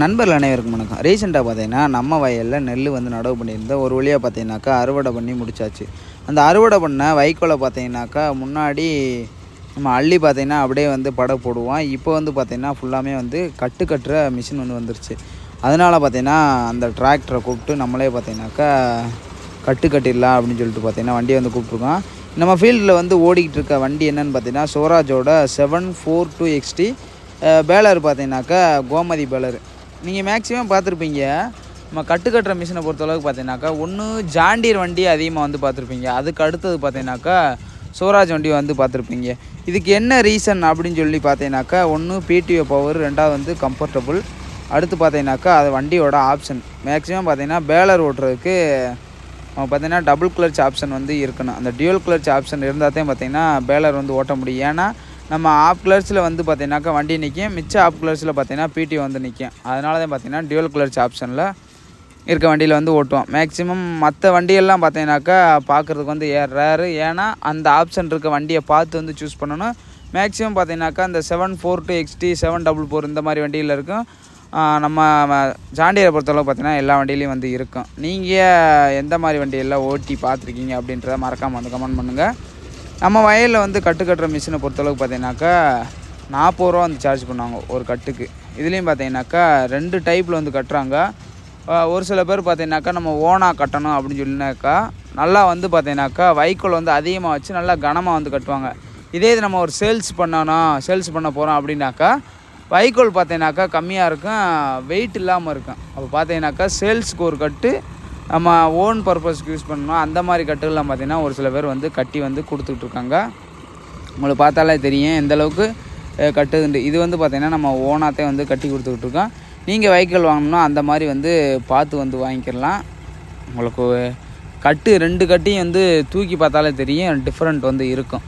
நண்பர்கள் அனைவருக்கும் வணக்கம். ரீசெண்டாக பார்த்தீங்கன்னா நம்ம வயலில் நெல் வந்து நடவு பண்ணியிருந்தோம் ஒரு வழியாக பார்த்தீங்கன்னாக்கா அறுவடை பண்ணி முடிச்சாச்சு. அந்த அறுவடை பண்ண வைக்கோலை பார்த்தீங்கன்னாக்கா முன்னாடி நம்ம அள்ளி பார்த்தீங்கன்னா அப்படியே வந்து படை போடுவோம். இப்போ வந்து பார்த்தீங்கன்னா ஃபுல்லாமே வந்து கட்டு கட்டுற மிஷின் வந்து வந்துருச்சு. அதனால் பார்த்தீங்கன்னா அந்த டிராக்டரை கூப்பிட்டு நம்மளே பார்த்தீங்கன்னாக்கா கட்டு கட்டிடலாம் அப்படின்னு சொல்லிட்டு பார்த்தீங்கன்னா வண்டியை வந்து கூப்பிட்ருக்கோம் நம்ம ஃபீல்டில் வந்து ஓடிக்கிட்டு இருக்க வண்டி என்னென்னு பார்த்தீங்கன்னா சோராஜோட seven four two XT baler பார்த்தீங்கன்னாக்கா கோமதி பேலர் நீங்கள் மேக்ஸிமம் பார்த்துருப்பீங்க. நம்ம கட்டு கட்டுற மிஷினை பொறுத்தளவுக்கு பார்த்தீங்கன்னாக்கா ஒன்று ஜாண்டீர் வண்டி அதிகமாக வந்து பார்த்துருப்பீங்க. அதுக்கு அடுத்தது பார்த்தீங்கன்னாக்கா சோராஜ் வண்டி வந்து பார்த்துருப்பீங்க. இதுக்கு என்ன ரீசன் அப்படின்னு சொல்லி பார்த்தீங்கன்னாக்கா ஒன்று பிடிஓ பவர் ரெண்டாவது வந்து கம்ஃபர்டபுள் அடுத்து பார்த்தீங்கன்னாக்கா அது வண்டியோட ஆப்ஷன் மேக்ஸிமம் பார்த்தீங்கன்னா பேலர் ஓட்டுறதுக்கு பார்த்தீங்கன்னா டபுள் கிளர்ச் ஆப்ஷன் வந்து இருக்கணும். அந்த டியூல் கிளர்ச் ஆப்ஷன் இருந்தால் தான் பார்த்தீங்கன்னா பேலர் வந்து ஓட்ட முடியும். ஏன்னா நம்ம ஆப் கிளர்ச்சில் வந்து பார்த்தீங்கன்னாக்கா வண்டி நிற்கும் மிச்ச ஆப் கிளர்ச்சில் பார்த்தீங்கன்னா பிடி வந்து நிற்கும் அதனால தான் பார்த்தீங்கன்னா டியூல் கிளர்ச் ஆப்ஷனில் இருக்க வண்டியில் வந்து ஓட்டுவோம். மேக்ஸிமம் மற்ற வண்டியெல்லாம் பார்த்தீங்கன்னாக்கா பார்க்குறதுக்கு வந்து ஏ ரேரு ஏன்னா அந்த ஆப்ஷன் இருக்க வண்டியை பார்த்து வந்து சூஸ் பண்ணணும். மேக்ஸிமம் பார்த்தீங்கன்னாக்கா அந்த seven four two XT seven double four இந்த மாதிரி வண்டியில் இருக்கும். நம்ம ஜாண்டியரை பொறுத்தளவு பார்த்தீங்கன்னா எல்லா வண்டியிலையும் வந்து இருக்கும். நீங்கள் எந்த மாதிரி வண்டியெல்லாம் ஓட்டி பார்த்துருக்கீங்க அப்படின்றத மறக்காமல் வந்து கமெண்ட் பண்ணுங்கள் நம்ம வயலில் வந்து கட்டு கட்டுற மிஷினை பொறுத்தளவுக்கு பார்த்தீங்கன்னாக்கா நாற்பது ரூபா வந்து சார்ஜ் பண்ணுவாங்க ஒரு கட்டுக்கு. இதுலேயும் பார்த்தீங்கன்னாக்கா ரெண்டு டைப்பில் வந்து கட்டுறாங்க. ஒரு சில பேர் பார்த்தீங்கன்னாக்கா நம்ம ஓனாக கட்டணும் அப்படின்னு சொல்லினாக்கா நல்லா வந்து பார்த்தீங்கன்னாக்கா வைக்கோல் வந்து அதிகமாக வச்சு நல்லா கனமாக வந்து கட்டுவாங்க. இதே இது நம்ம ஒரு சேல்ஸ் பண்ணணும் சேல்ஸ் பண்ண போகிறோம் அப்படின்னாக்கா வைக்கோல் பார்த்தீங்கன்னாக்கா கம்மியாக இருக்கும் வெயிட் இல்லாமல் இருக்கும். அப்போ பார்த்தீங்கன்னாக்கா சேல்ஸுக்கு ஒரு கட்டு நம்ம ஓன் பர்பஸ்க்கு யூஸ் பண்ணணும் அந்த மாதிரி கட்டுகள்லாம் பார்த்திங்கன்னா ஒரு சில பேர் வந்து கட்டி வந்து கொடுத்துட்ருக்காங்க உங்களுக்கு பார்த்தாலே தெரியும் எந்தளவுக்கு கட்டுதுண்டு. இது வந்து பார்த்திங்கன்னா நம்ம ஓனாத்தே வந்து கட்டி கொடுத்துக்கிட்ருக்கோம் நீங்கள் வைக்கல் வாங்கணும்னா அந்த மாதிரி வந்து பார்த்து வந்து வாங்கிக்கிடலாம் உங்களுக்கு கட்டு ரெண்டு கட்டியும் வந்து தூக்கி பார்த்தாலே தெரியும். டிஃப்ரெண்ட் வந்து இருக்கும்.